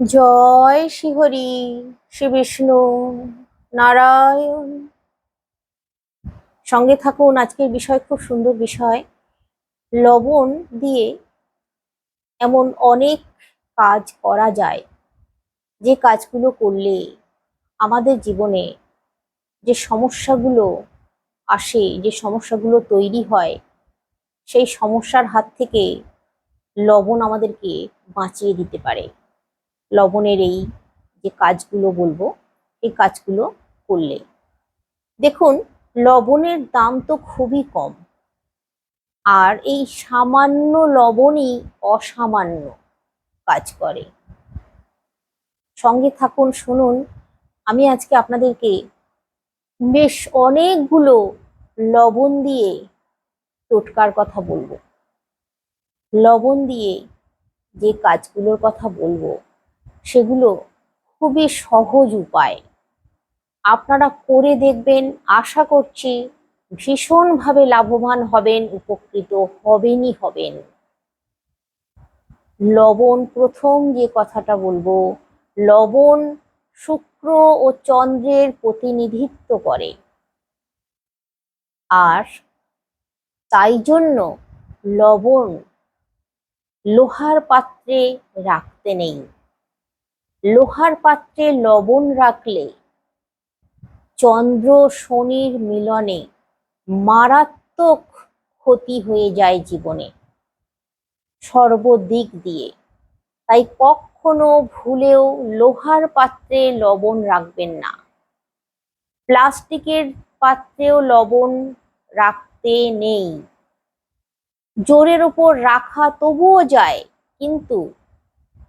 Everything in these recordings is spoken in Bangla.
জয় শ্রীহরি শ্রী বিষ্ণু নারায়ণ। সঙ্গে থাকুন, আজকের বিষয় খুব সুন্দর বিষয়। লবণ দিয়ে এমন অনেক কাজ করা যায়। যে কাজগুলো করলে আমাদের জীবনে যে সমস্যাগুলো আসে, যে সমস্যাগুলো তৈরি হয়, সেই সমস্যার হাত থেকে লবণ আমাদেরকে বাঁচিয়ে দিতে পারে। লবণের এই যে কাজগুলো বলব, এই কাজগুলো করলে। দেখুন, লবণের দাম তো খুবই কম। আর এই সামান্য লবণই অসামান্য কাজ করে। সঙ্গে থাকুন, শুনুন, আমি আজকে আপনাদেরকে বেশ অনেকগুলো লবণ দিয়ে টোটকার কথা বলব। লবণ দিয়ে যে কাজগুলোর কথা বলব সেগুলো খুবই সহজ উপায়। আপনারা করে দেখবেন, আশা করছি ভীষণভাবে লাভবান হবেন, উপকৃত হবেনই হবেন। লবণ, প্রথম যে কথাটা বলব, লবণ শুক্র ও চন্দ্রের প্রতিনিধিত্ব করে। আর তাই জন্য লবণ লোহার পাত্রে রাখতে নেই। লোহার পাত্রে লবণ রাখলে চন্দ্র শনির মিলনে মারাত্মক ক্ষতি হয়ে যায় জীবনে। সর্বদিক দিয়ে। তাই কখনো ভুলেও লোহার পাত্রে লবণ রাখবেন না। প্লাস্টিকের পাত্রেও লবণ রাখতে নেই। জোরের ওপর রাখা তবুও যায়, কিন্তু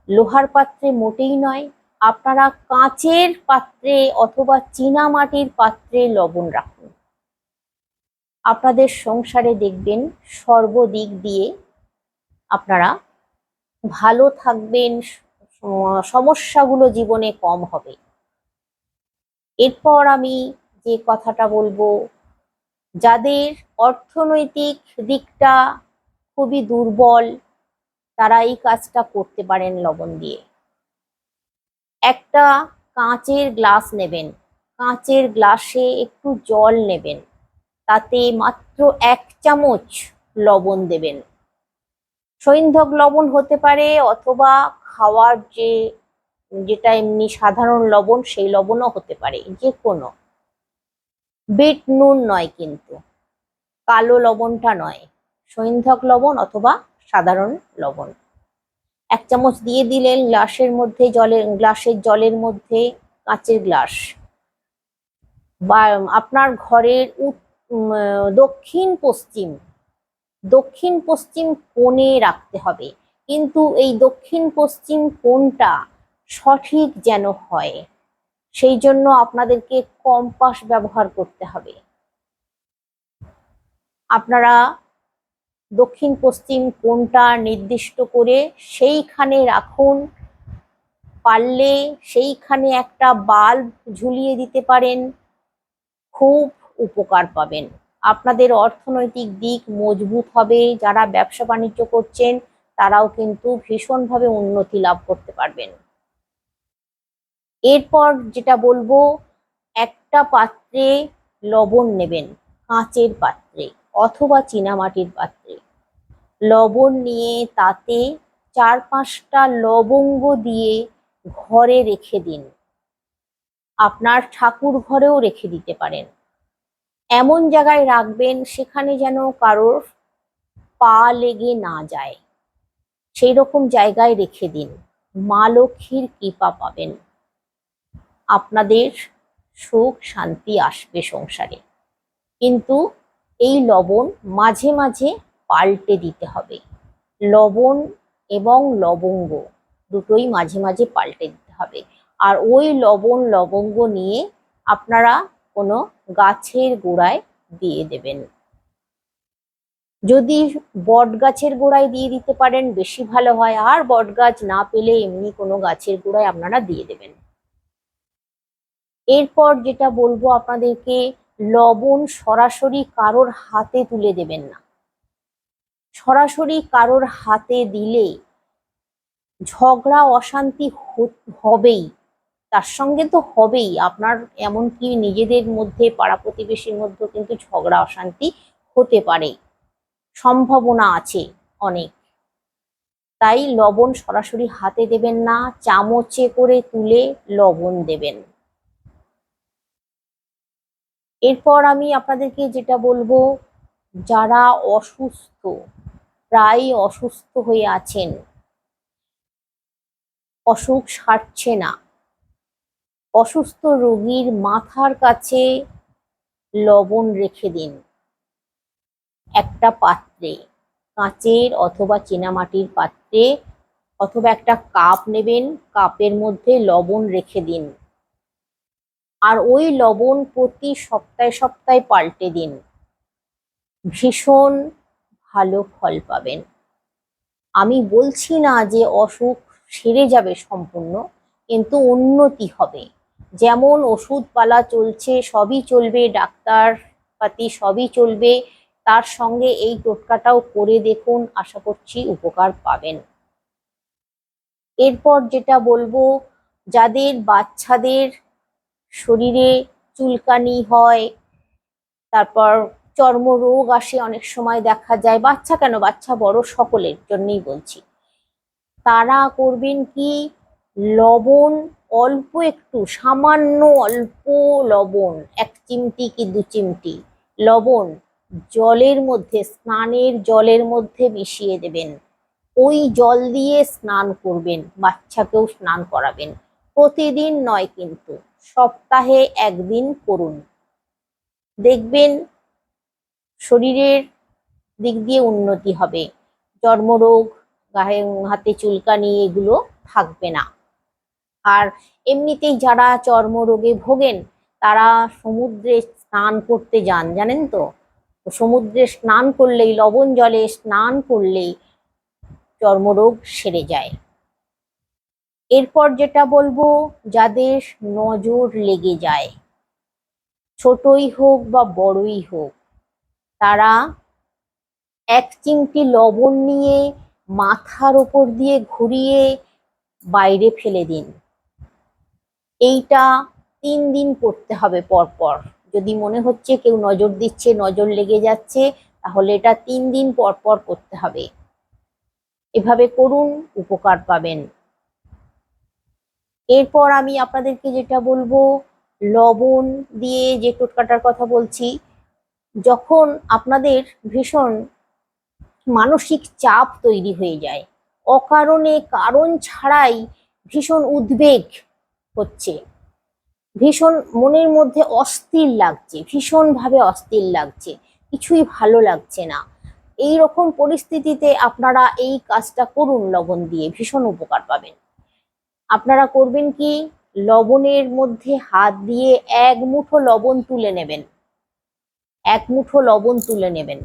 লোহার পাত্রে মোটেই নয়, আপনারা কাঁচের পাত্রে অথবা চীনা মাটির পাত্রে লবণ রাখুন। আপনাদের সংসারে দেখবেন সর্বদিক দিয়ে আপনারা ভালো থাকবেন, সমস্যাগুলো জীবনে কম হবে। এরপর আমি যে কথাটা বলব, যাদের অর্থনৈতিক দিকটা খুবই দুর্বল তারা এই কাজটা করতে পারেন লবণ দিয়ে। একটা কাঁচের গ্লাস নেবেন। কাঁচের গ্লাসে একটু জল নেবেন। তাতে মাত্র এক চামচ লবণ দেবেন। সৈন্ধক লবণ হতে পারে অথবা খাওয়ার যে, যেটা এমনি সাধারণ লবণ, সেই লবণও হতে পারে যে কোনো বিট নুন নয় কিন্তু, কালো লবণটা নয় সৈন্ধক লবণ অথবা সাধারণ লবণ। এক চামচ দিয়ে দিলেন গ্লাসের মধ্যে জলের, গ্লাসের জলের মধ্যে কাঁচের গ্লাস। বা, আপনার ঘরের দক্ষিণ পশ্চিম দক্ষিণ পশ্চিম কোণে রাখতে হবে। কিন্তু এই দক্ষিণ পশ্চিম কোণটা সঠিক যেন হয়, সেই জন্য আপনাদেরকে কম্পাস ব্যবহার করতে হবে। আপনারা দক্ষিণ, পশ্চিম কোনটা নির্দিষ্ট করে সেইখানে রাখুন। পারলে সেইখানে একটা বাল্ব ঝুলিয়ে দিতে পারেন। খুব উপকার পাবেন। আপনাদের অর্থনৈতিক দিক মজবুত হবে। যারা ব্যবসা বাণিজ্য করছেন, তারাও কিন্তু ভীষণভাবে উন্নতি লাভ করতে পারবেন। এরপর যেটা বলব, একটা পাত্রে লবণ নেবেন, কাঁচের পাত্রে। অথবা চীনামাটির পাত্রে। লবণ নিয়ে তাতে চার পাঁচটা লবঙ্গ দিয়ে ঘরে রেখে দিন। আপনার ঠাকুর ঘরেও রেখে দিতে পারেন। এমন জায়গায় রাখবেন সেখানে যেন কারোর পা লেগে না যায়। সেই রকম জায়গায় রেখে দিন। মা লক্ষ্মীর কৃপা পাবেন। আপনাদের সুখ শান্তি আসবে সংসারে। কিন্তু এই লবণ মাঝে মাঝে পাল্টে দিতে হবে। লবণ এবং লবঙ্গ দুটোই মাঝে মাঝে পাল্টে দিতে হবে। আর ওই লবণ, লবঙ্গ নিয়ে আপনারা কোনো গাছের গোড়ায় দিয়ে দেবেন। যদি বট গাছের গোড়ায় দিয়ে দিতে পারেন, বেশি ভালো হয়। আর বট গাছ না পেলে এমনি কোনো গাছের গোড়ায় আপনারা দিয়ে দেবেন। এরপর যেটা বলব আপনাদেরকে লবণ সরাসরি কারোর হাতে তুলে দেবেন না। সরাসরি কারোর হাতে দিলে ঝগড়া, অশান্তি হবেই। তার সঙ্গে তো হবেই। আপনার এমনকি নিজেদের মধ্যে, পাড়া প্রতিবেশীর মধ্যে কিন্তু ঝগড়া, অশান্তি হতে পারে। সম্ভাবনা আছে অনেক। তাই লবণ সরাসরি হাতে দেবেন না। চামচে করে তুলে লবণ দেবেন। এরপর আমি আপনাদেরকে যেটা বলব, যারা অসুস্থ, প্রায় অসুস্থ হয়ে আছেন, অসুখ সারছে না। অসুস্থ রোগীর মাথার কাছে লবণ রেখে দিন। একটা পাত্রে, কাঁচের অথবা চীনামাটির পাত্রে, অথবা একটা কাপ নেবেন, কাপের মধ্যে লবণ রেখে দিন। আর ওই লবণ প্রতি সপ্তাহে সপ্তাহে পাল্টে দিন। ভীষণ ভালো ফল পাবেন। আমি বলছি না যে অসুখ সেরে যাবে সম্পূর্ণ, কিন্তু উন্নতি হবে। যেমন ওষুধপালা চলছে, সবই চলবে ডাক্তার পাতি সবই চলবে। তার সঙ্গে এই টোটকাটাও করে দেখুন, আশা করছি উপকার পাবেন। এরপর যেটা বলব, যাদের বাচ্চাদের শরীরে চুলকানি হয়, তারপর চর্মরোগ আসে অনেক সময় দেখা যায়। বাচ্চা কেন? বাচ্চা বড় সকলের জন্যই বলছি। তারা করবেন কি? লবণ, অল্প একটু, সামান্য অল্প লবণ, এক চিমটি কি দু চিমটি লবণ জলের মধ্যে, স্নানের জলের মধ্যে মিশিয়ে দেবেন। ওই জল দিয়ে স্নান করবেন, বাচ্চাকেও স্নান করাবেন। প্রতিদিন নয় কিন্তু। সপ্তাহে একদিন করুন। দেখবেন শরীরের দিক দিয়ে উন্নতি হবে। চর্মরোগ গায়ে, হাতে চুলকানি, এগুলো থাকবে না। আর এমনিতেই যারা চর্মরোগে ভোগেন, তারা সমুদ্রে স্নান করতে যান, জানেন তো সমুদ্রে স্নান করলেই, লবণ জলে স্নান করলেই চর্মরোগ সেরে যায়। এরপর যেটা বলব, যাদের নজর লেগে যায়, ছোটই হোক বা বড়ই হোক, তারা এক চিমটি লবণ নিয়ে মাথার ওপর দিয়ে ঘুরিয়ে বাইরে ফেলে দিন। এইটা তিন দিন করতে হবে পর পর যদি মনে হচ্ছে কেউ নজর দিচ্ছে, নজর লেগে যাচ্ছে, তাহলে এটা তিন দিন পর পর করতে হবে। এভাবে করুন, উপকার পাবেন। এরপর আমি আপনাদেরকে যেটা বলব, লবণ দিয়ে যে টোটকাটার কথা বলছি, যখন আপনাদের ভীষণ মানসিক চাপ তৈরি হয়ে যায়, অকারণে কারণ ছাড়াই ভীষণ উদ্বেগ হচ্ছে, ভীষণ মনের মধ্যে অস্থির লাগছে, ভীষণভাবে অস্থির লাগছে, কিছুই ভালো লাগছে না। এই রকম পরিস্থিতিতে আপনারা এই কাজটা করুন, লবণ দিয়ে ভীষণ উপকার পাবেন। আপনারা করবেন কি? লবণের মধ্যে হাত দিয়ে এক মুঠো লবণ তুলে নেবেন। এক মুঠো লবণ তুলে নেবেন।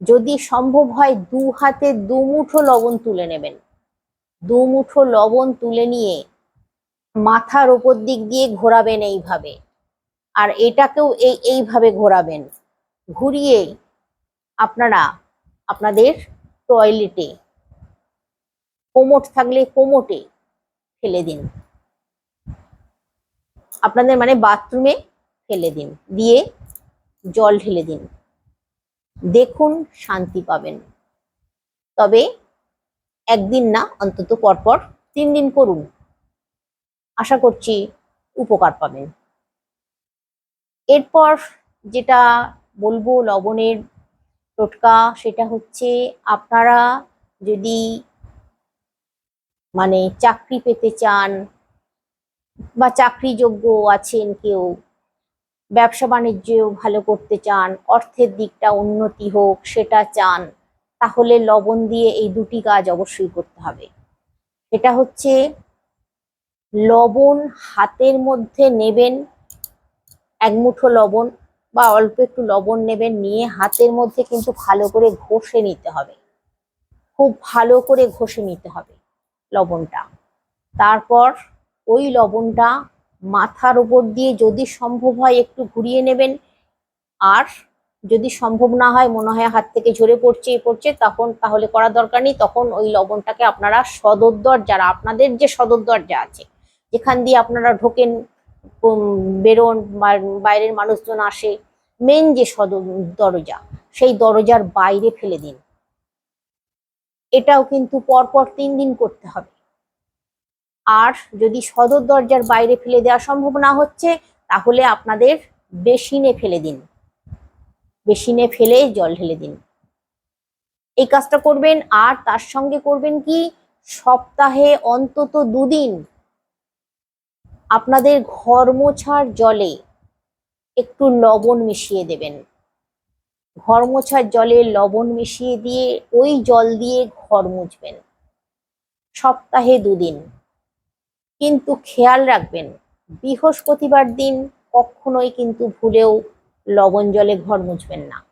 যদি সম্ভব হয় দু হাতে দু মুঠো লবণ তুলে নেবেন। দু মুঠো লবণ তুলে নিয়ে মাথার ওপর দিক দিয়ে ঘোরাবেন এইভাবে। আর এটাকেও এই, এইভাবে ঘোরাবেন। ঘুরিয়ে আপনারা আপনাদের টয়লেটে কোমট থাকলে কোমটে ফেলে দিন। আপনাদের মানে বাথরুমে ফেলে দিন। দিয়ে জল ঢেলে দিন। দেখুন শান্তি পাবেন। তবে একদিন না, অন্তত পরপর তিন দিন করুন। আশা করছি উপকার পাবেন। এরপর যেটা বলব, লবণের টোটকা, সেটা হচ্ছে আপনারা যদি মানে চাকরি পেতে চান বা চাকরিযোগ্য আছেন কেউ, ব্যবসা বাণিজ্য ভালো করতে চান, অর্থের দিকটা উন্নতি হোক, সেটা চান, তাহলে লবণ দিয়ে এই দুটি কাজ অবশ্যই করতে হবে। এটা হচ্ছে লবণ হাতের মধ্যে নেবেন এক মুঠো লবণ বা অল্প একটু লবণ নেবেন, নিয়ে হাতের মধ্যে কিন্তু ভালো করে ঘষে নিতে হবে। খুব ভালো করে ঘষে নিতে হবে। লবণটা। তারপর ওই লবণটা মাথার উপর দিয়ে যদি সম্ভব হয় একটু ঘুরিয়ে নেবেন। আর যদি সম্ভব না হয়, মনে হয় হাত থেকে ঝরে পড়ছে পড়ছে, তখন তাহলে করা দরকার নেই। তখন ওই লবণটাকে আপনারা সদর দরজারা আপনাদের যে সদর দরজা আছে, যেখান দিয়ে আপনারা ঢোকেন বেরোন বাইরের মানুষজন আসে মেন যে সদর দরজা, সেই দরজার বাইরে ফেলে দিন। এটাও কিন্তু পরপর তিন দিন করতে হবে। আর যদি সদর দরজার বাইরে ফেলে দেওয়া সম্ভব না হচ্ছে, তাহলে আপনাদের বেসিনে ফেলে দিন। বেসিনে ফেলে জল ঢেলে দিন। এই কাজটা করবেন, আর তার সঙ্গে করবেন কি? সপ্তাহে অন্তত দুদিন আপনাদের ঘর মোছার জলে একটু লবণ মিশিয়ে দেবেন। ঘর মোছার জলে লবণ মিশিয়ে দিয়ে ওই জল দিয়ে ঘর মুছবেন। সপ্তাহে দুদিন। কিন্তু খেয়াল রাখবেন, বৃহস্পতিবার দিন কখনোই কিন্তু ভুলেও লবণ জলে ঘর মুছবেন না।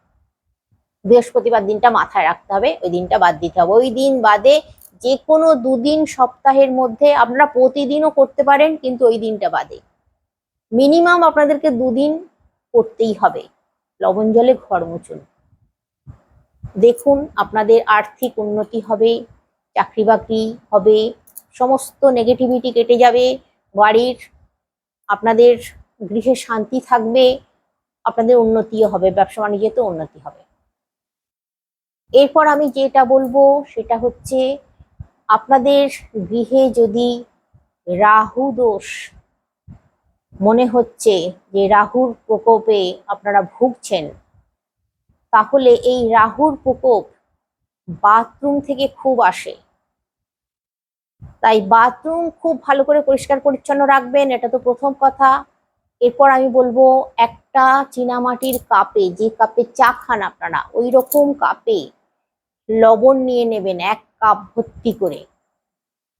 বৃহস্পতিবার দিনটা মাথায় রাখতে হবে, ওই দিনটা বাদ দিতে হবে। ওই দিন বাদে যে কোনো দুদিন সপ্তাহের মধ্যে আপনারা প্রতিদিনও করতে পারেন, কিন্তু ওই দিনটা বাদে। মিনিমাম আপনাদেরকে দুদিন করতেই হবে। লবণ জলে ঘর মুছুন। দেখুন আপনাদের আর্থিক উন্নতি হবে, চাকরি বাকরি হবে, সমস্ত নেগেটিভিটি কেটে যাবে, বাড়ির আপনাদের গৃহে শান্তি থাকবে, আপনাদের উন্নতিও হবে, ব্যবসা বাণিজ্যতে উন্নতি হবে। এরপর আমি যেটা বলব সেটা হচ্ছে, আপনাদের গৃহে যদি রাহু দোষ মনে হচ্ছে যে রাহুর প্রকোপে আপনারা ভুগছেন, তাহলে এই রাহুর প্রকোপ বাথরুম থেকে খুব আসে। তাই বাথরুম খুব ভালো করে পরিষ্কার পরিচ্ছন্ন রাখবেন, এটা তো প্রথম কথা। এরপর আমি বলব, একটা চীনামাটির কাপে, যে কাপে চা খান আপনারা, ওই রকম কাপে লবণ নিয়ে নেবেন, এক কাপ ভর্তি করে।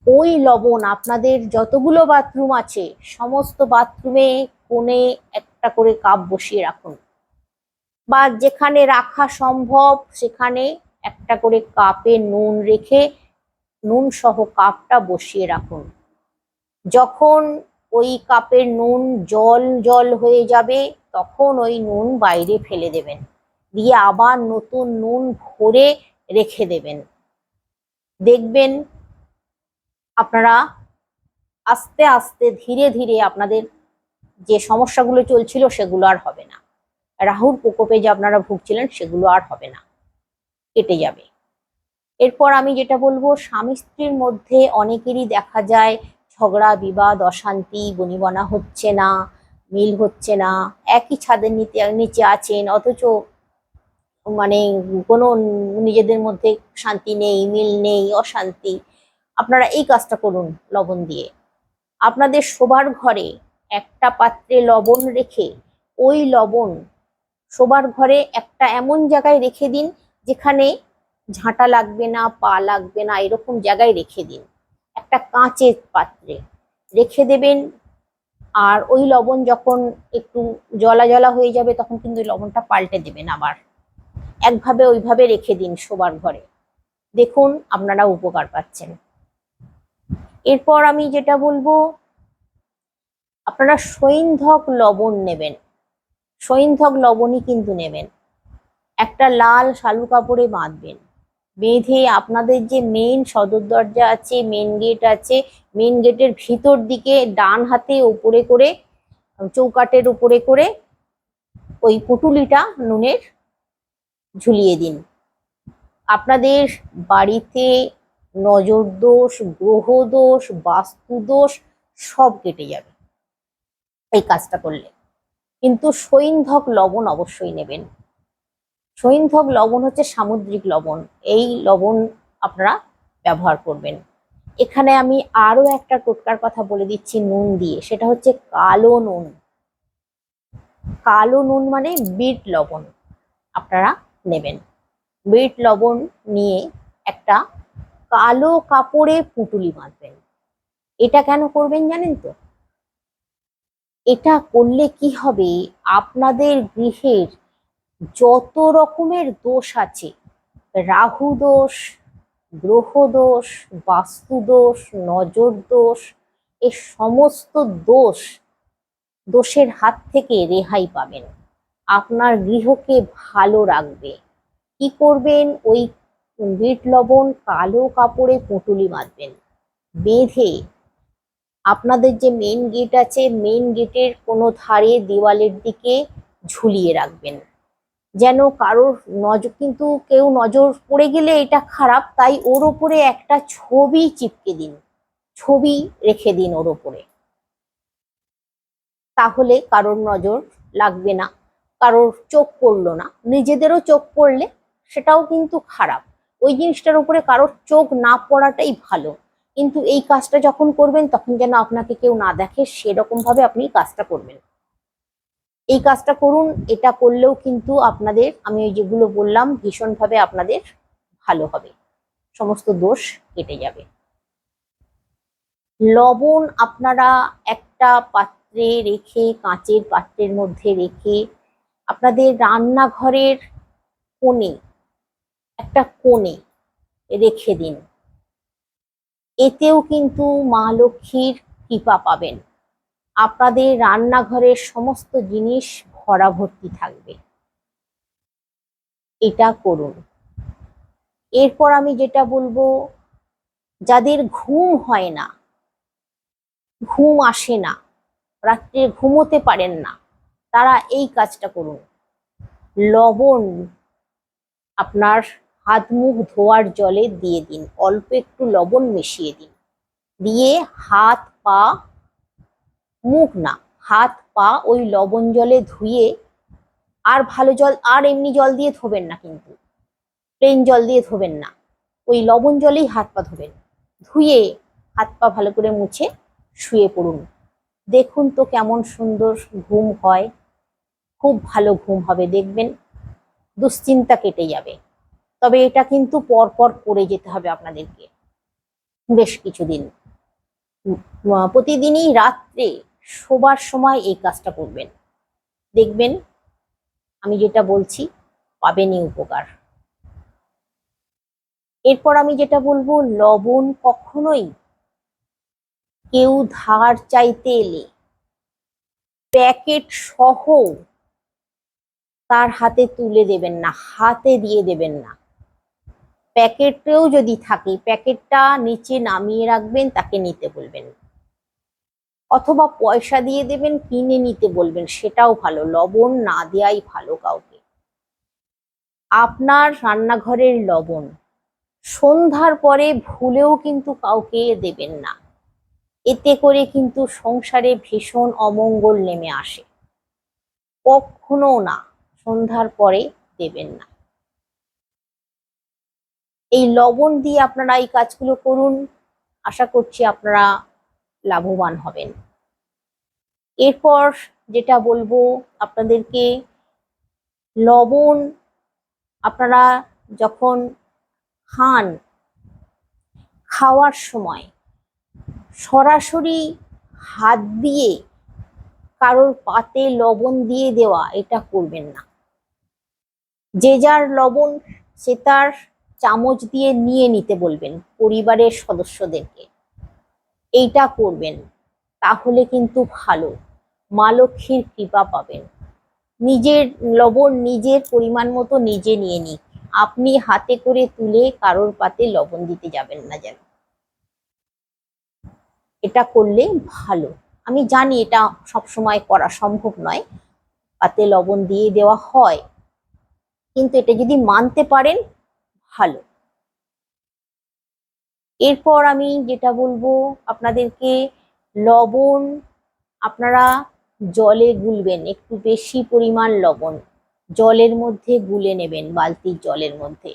ওই লবণ, আপনাদের যতগুলো বাথরুম আছে, সমস্ত বাথরুমে কোণে একটা করে কাপ বসিয়ে রাখুন। বা যেখানে রাখা সম্ভব, সেখানে একটা করে কাপে নুন রেখে, নুন সহ কাপটা বসিয়ে রাখুন। যখন ওই কাপের নুন জল জল হয়ে যাবে, তখন ওই নুন বাইরে ফেলে দেবেন। দিয়ে আবার নতুন নুন ভরে রেখে দেবেন। দেখবেন আপনারা আস্তে আস্তে ধীরে ধীরে আপনাদের যে সমস্যাগুলো চলছিল সেগুলো আর হবে না। রাহুর প্রকোপে যে আপনারা ভুগছিলেন সেগুলো আর হবে না। কেটে যাবে। এরপর আমি যেটা বলব, স্বামী স্ত্রীর মধ্যে অনেকেরই দেখা যায় ঝগড়া, বিবাদ, অশান্তি, বনিবনা হচ্ছে না, মিল হচ্ছে না, একই ছাদের নিচে নিচে আছেন, অথচ মানে কোনো নিজেদের মধ্যে শান্তি নেই, মিল নেই, অশান্তি। আপনারা এই কাজটা করুন লবণ দিয়ে। আপনাদের শোবার ঘরে একটা পাত্রে লবণ রেখে ওই লবণ শোবার ঘরে একটা এমন জায়গায় রেখে দিন যেখানে ঝাঁটা লাগবে না, পা লাগবে না, এরকম জায়গায় রেখে দিন। একটা কাঁচের পাত্রে রেখে দেবেন আর ওই লবণ যখন একটু জলা জলা হয়ে যাবে তখন কিন্তু লবণটা পাল্টে দেবেন আবার। একভাবে ওইভাবে রেখে দিন শোবার ঘরে। দেখুন আপনারা উপকার পাচ্ছেন। এরপর আমি যেটা বলব, আপনারা সৈন্ধক লবণ নেবেন। সৈন্ধক লবণই কিন্তু নেবেন। একটা লাল শালু কাপড়ে বাঁধবেন। বেঁধে আপনাদের যে মেন সদর দরজা আছে মেন গেট আছে মেন গেটের ভিতর দিকে ডান হাতে উপরে করে, চৌকাটের উপরে করে ওই পুটুলিটা নুনের ঝুলিয়ে দিন। আপনাদের বাড়িতে নজর দোষ গ্রহ দোষ বাস্তু দোষ সব কেটে যাবে। এই কাজটা করলে। কিন্তু সৈন্ধক লবণ অবশ্যই নেবেন। সৈন্ধক লবণ হচ্ছে সামুদ্রিক লবণ। এই লবণ আপনারা ব্যবহার করবেন। এখানে আমি আরও একটা টোটকার কথা বলে দিচ্ছি নুন দিয়ে। সেটা হচ্ছে কালো নুন। কালো নুন মানে বিট লবণ। আপনারা নেবেন। বিট লবণ নিয়ে একটা কালো কাপড়ে পুটুলি বাঁধবেন এটা কেন করবেন জানেন তো? এটা করলে কি হবে? আপনাদের গৃহের যত রকমের দোষ আছে, রাহু দোষ, গ্রহ দোষ, বাস্তু দোষ, নজর দোষ এই সমস্ত দোষ দোষের হাত থেকে রেহাই পাবেন। আপনার গৃহকে ভালো রাখবে। কি করবেন? ওই বিট লবণ, কালো কাপড়ে পুঁটুলি বাঁধবেন বেঁধে আপনাদের যে মেন গেট আছে মেন গেটের কোনো ধারে দেওয়ালের দিকে ঝুলিয়ে রাখবেন। যেন কারোর নজর, কিন্তু কেউ নজর পড়ে গেলে এটা খারাপ, তাই ওর ওপরে একটা ছবি চিপকে দিন। ছবি রেখে দিন ওর ওপরে। তাহলে কারোর নজর লাগবে না, কারোর চোখ পড়ল না। নিজেদেরও চোখ পড়লে সেটাও কিন্তু খারাপ। ওই জিনিসটার উপরে কারোর চোখ না পড়াটাই ভালো। কিন্তু এই কাজটা যখন করবেন, তখন যেন আপনাকে কেউ না দেখে সেরকম ভাবে আপনি কাজটা করবেন। এই কাজটা করুন, এটা করলেও কিন্তু আপনাদের, আমি ওই যেগুলো বললাম, ভীষণভাবে আপনাদের ভালো হবে। সমস্ত দোষ কেটে যাবে। লবণ আপনারা একটা পাত্রে রেখে, কাঁচের পাত্রের মধ্যে রেখে, আপনাদের রান্নাঘরের কোণে একটা কোণে রেখে দিন। এতেও কিন্তু মা লক্ষ্মীর কৃপা পাবেন। আপনাদের রান্নাঘরের সমস্ত জিনিস ভরা ভর্তি থাকবে। এটা করুন। এরপর আমি যেটা বলব, যাদের ঘুম হয় না, ঘুম আসে না, রাত্রে ঘুমোতে পারেন না, তারা এই কাজটা করুন। লবণ আপনার হাত মুখ ধোয়ার জলে দিয়ে দিন, অল্প একটু লবণ মিশিয়ে দিন। দিয়ে হাত পা, মুখ না, হাত পা ওই লবণ জলে ধুয়ে আর ভালো জল, আর এমনি জল দিয়ে ধোবেন না কিন্তু। প্লেন জল দিয়ে ধোবেন না। ওই লবণ জলেই হাত পা ধোবেন। ধুয়ে হাত পা ভালো করে মুছে শুয়ে পড়ুন। দেখুন তো কেমন সুন্দর ঘুম হয়। খুব ভালো ঘুম হবে, দেখবেন দুশ্চিন্তা কেটে যাবে। তবে এটা কিন্তু পরপর করে যেতে হবে আপনাদেরকে। বেশ কিছুদিন। প্রতিদিনই রাত্রে শোবার সময় এই কাজটা করবেন। দেখবেন আমি যেটা বলছি, পাবেনই উপকার। এরপর আমি যেটা বলব, লবণ কখনোই কেউ ধার চাইতে এলে প্যাকেট সহ তার হাতে তুলে দেবেন না, হাতে দিয়ে দেবেন না। প্যাকেটেও যদি থাকে, প্যাকেটটা নিচে নামিয়ে রাখবেন, তাকে নিতে বলবেন। অথবা পয়সা দিয়ে দেবেন, কিনে নিতে বলবেন, সেটাও ভালো। লবণ না দেয়াই ভালো কাউকে। আপনার রান্নাঘরের লবণ সন্ধ্যার পরে ভুলেও কিন্তু কাউকে দেবেন না। এতে করে কিন্তু সংসারে ভীষণ অমঙ্গল নেমে আসে। কখনো না, সন্ধ্যার পরে দেবেন না। এই লবণ দিয়ে আপনারা এই কাজগুলো করুন। আশা করছি আপনারা লাভবান হবেন। এরপর যেটা বলব আপনাদেরকে, লবণ আপনারা যখন খান, খাওয়ার সময় সরাসরি হাত দিয়ে কারোর পাতে লবণ দিয়ে দেওয়া, এটা করবেন না। যে যার লবণ, সে তার চামচ দিয়ে নিয়ে নিতে বলবেন পরিবারের সদস্যদেরকে। এইটা করবেন, তাহলে কিন্তু ভালো। মা লক্ষ্মীর কৃপা পাবেন। নিজের লবণ নিজের পরিমাণ মতো নিজে নিয়ে নিক আপনি হাতে করে তুলে কারোর পাতে লবণ দিতে যাবেন না যেন। এটা করলে ভালো। আমি জানি এটা সব সময় করা সম্ভব নয়, পাতে লবণ দিয়ে দেওয়া হয়। কিন্তু এটা যদি মানতে পারেন ভালো। এরপর আমি যেটা বলব, আপনাদেরকে লবণ আপনারা জলে গুলবেন, একটু বেশি পরিমাণ লবণ। জলের মধ্যে গুলে নেবেন, বালতির জলের মধ্যে।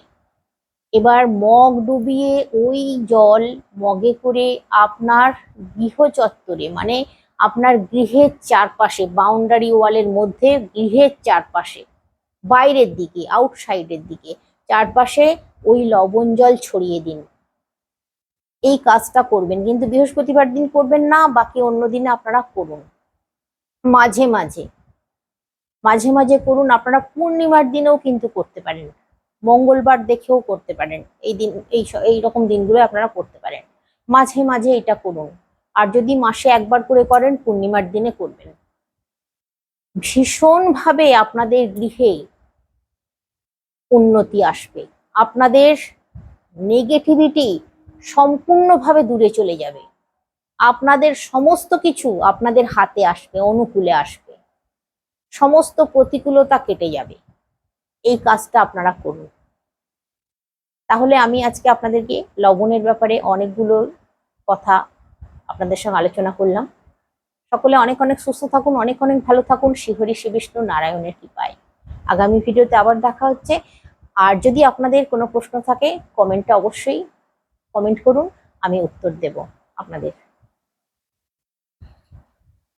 এবার মগ ডুবিয়ে ওই জল মগে করে আপনার গৃহ চত্বরে মানে আপনার গৃহের চারপাশে বাউন্ডারি ওয়ালের মধ্যে গৃহের চারপাশে, বাইরের দিকে আউটসাইডের দিকে চারপাশে ওই লবণ জল ছড়িয়ে দিন। এই কাজটা করবেন, কিন্তু বৃহস্পতিবার দিন করবেন না, বাকি অন্য দিনে আপনারা করুন। মাঝে মাঝে মাঝে মাঝে করুন, আপনারা পূর্ণিমার দিনেও কিন্তু করতে পারেন। মঙ্গলবার দেখেও করতে পারেন, এই দিন, এই এই রকম দিনগুলো আপনারা করতে পারেন। মাঝে মাঝে এটা করুন, আর যদি মাসে একবার করে করেন, পূর্ণিমার দিনে করবেন। ভীষণভাবে আপনাদের গৃহে উন্নতি আসবে। আপনাদের নেগেটিভিটি সম্পূর্ণভাবে দূরে চলে যাবে। আপনাদের সমস্ত কিছু আপনাদের হাতে আসবে, অনুকূলে আসবে। সমস্ত প্রতিকূলতা কেটে যাবে। এই কাজটা আপনারা করুন। তাহলে আমি আজকে আপনাদেরকে লবণের ব্যাপারে অনেকগুলো কথা আপনাদের সঙ্গে আলোচনা করলাম। সকলে অনেক অনেক সুস্থ থাকুন, অনেক অনেক ভালো থাকুন। শিহরি শ্রী বিষ্ণু নারায়ণের কৃপায়। আগামী ভিডিওতে আবার দেখা হচ্ছে। আর যদি আপনাদের কোনো প্রশ্ন থাকে কমেন্টটা অবশ্যই কমেন্ট করুন, আমি উত্তর দেব আপনাদের।